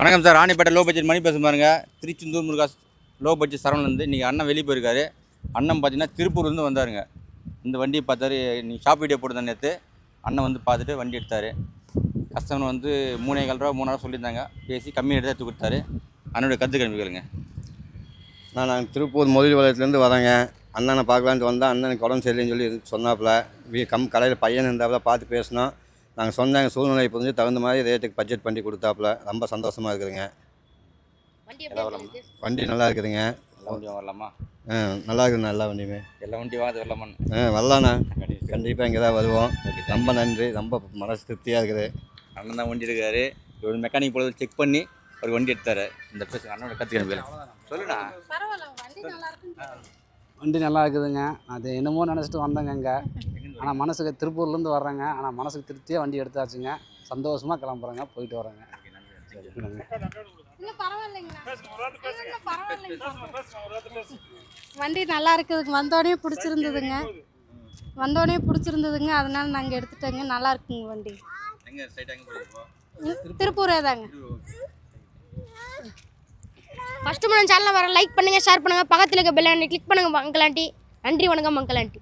வணக்கம் sir Ranipet low budget Mani பேச பாருங்க. திருச்செந்தூர் முருகாஸ் லோ பட்ஜெட் சரவணன் இன்றைக்கி அண்ணன் வெளியே போயிருக்காரு. அண்ணன் பார்த்தீங்கன்னா திருப்பூர்லேருந்து வந்தாருங்க. இந்த வண்டியை பார்த்தாரு. நீங்கள் ஷாப் வீடியோ போட்டு நேற்று அண்ணன் வந்து பார்த்துட்டு வண்டி எடுத்தார். கஸ்டமர் வந்து மூணே கால் ரூபா மூணாயிரம் சொல்லியிருந்தாங்க. பேசி கம்மி எடுத்து எடுத்து கொடுத்தாரு. அண்ணனுடைய கருத்து கிளம்பிக்கலுங்க நான் நாங்கள் திருப்பூர் முதலி வலயத்துலேருந்து வரேங்க அண்ணனை பார்க்கலான்ட்டு வந்தால் அண்ணனுக்கு உடம்பு சரியில்லைன்னு சொல்லி சொன்னாப்புல. வீ கம் கடையில் பையன் இருந்தாப்புல பார்த்து பேசினோம். நாங்கள் சொன்னாங்க சூழ்நிலை புரிஞ்சு தகுந்த மாதிரி ரேட்டுக்கு பட்ஜெட் பண்ணி கொடுத்தாப்புல. ரொம்ப சந்தோஷமாக இருக்குதுங்க. வண்டி எப்படி இருக்குது வண்டி நல்லா இருக்குதுங்க. எல்லா வரலாமா? ஆ நல்லா இருக்குது நல்லா வண்டியுமே. எல்லா வண்டியும் வாங்க வரலாமான்னு? ஆ வரலாண்ணா கண்டிப்பாக இங்கே தான் வருவோம். ரொம்ப நன்றி. ரொம்ப மனசு திருப்தியாக இருக்குது. அண்ணன் தான் வண்டி எடுக்காரு ஒரு மெக்கானிக் போல செக் பண்ணி ஒரு வண்டி எடுத்தாரு. இந்த பேச அண்ணனோட கருத்து கணிப்புகள் சொல்லுண்ணா வண்டி நல்லா இருக்குதுங்க. அது என்னமோ நினச்சிட்டு வந்தேங்க இங்கே. ஆனால் மனசுக்கு திருப்பூர்லேருந்து வர்றேங்க. ஆனால் மனசுக்கு திருப்தியாக வண்டி எடுத்தாச்சுங்க. சந்தோஷமாக கிளம்புறேங்க. போயிட்டு வரேங்க. இல்லை பரவாயில்லைங்கண்ணா இல்லை, பரவாயில்லைங்க. வண்டி நல்லா இருக்குதுங்க. வந்தோடனே பிடிச்சிருந்ததுங்க. வந்தோடனே பிடிச்சிருந்ததுங்க. அதனால நாங்கள் எடுத்துட்டோங்க. நல்லா இருக்குங்க வண்டி. திருப்பூரே தாங்க. ஃபஸ்ட்டு நம்ம சேனலில் வர லைக் பண்ணுங்கள் ஷேர் பண்ணுங்கள் பக்கத்தில் இருக்க பெல் கிளிக் பண்ணுங்கள் மங்கலாண்டி நன்றி வணக்கம் மங்கலாண்டி